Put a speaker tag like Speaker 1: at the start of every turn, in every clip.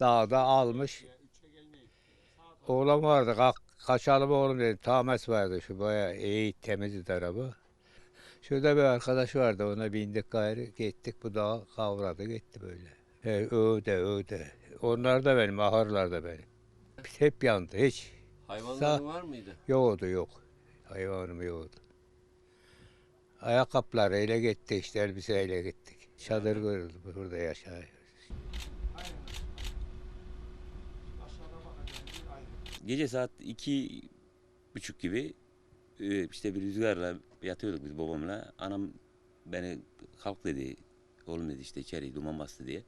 Speaker 1: Dağda almış. Oğlan vardı. Kalk, kaçalım oğlum dedi. Tames vardı şu baya iyi temiz tarafı. Şurada bir arkadaş vardı ona bindik gayrı gittik bu dağı kavradı gitti böyle. He, öde öde. Onlar da benim ahırlar da benim. Hep yandı hiç.
Speaker 2: Hayvanların var mıydı?
Speaker 1: Yoktu yok. Hayvanım yoktu. Ayakkabılar ele gitti işte elbiseyle gittik. Çadır kuruldu burada yaşayıyoruz.
Speaker 3: Gece saat iki buçuk gibi e, işte bir rüzgarla yatıyorduk biz babamla. Anam beni kalk dedi. Oğlum dedi işte içeri duman bastı diye.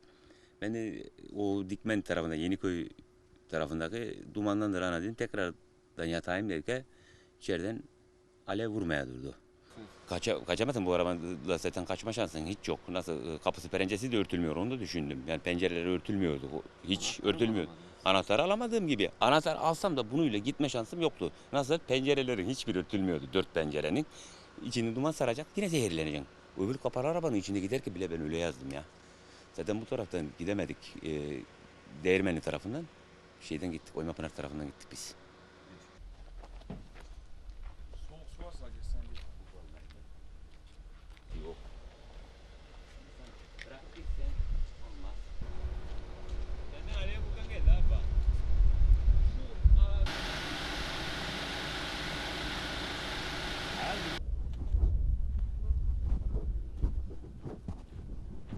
Speaker 3: Ben de o Dikmen tarafında Yeniköy tarafındaki dumandandır ana dedim. Tekrardan yatayım derken içeriden alev vurmaya durdu. Kaça, kaçamazsın bu arabanın zaten kaçma şansın hiç yok. Nasıl kapısı pencesi de örtülmüyor onu da düşündüm. Yani pencereleri örtülmüyordu. Hiç örtülmüyor. Anahtarı alamadığım gibi. Anahtar alsam da bunuyla gitme şansım yoktu. Nasıl? Pencerelerin hiçbiri örtülmüyordu. Dört pencerenin. İçini duman saracak yine zehirleneceksin. Öbür kapalı arabanın içinde giderken bile ben öyle yazdım ya. Zaten bu taraftan gidemedik. E, Değirmenli tarafından şeyden gittik. Oymapınar tarafından gittik biz. Soğuk su varsa geçsen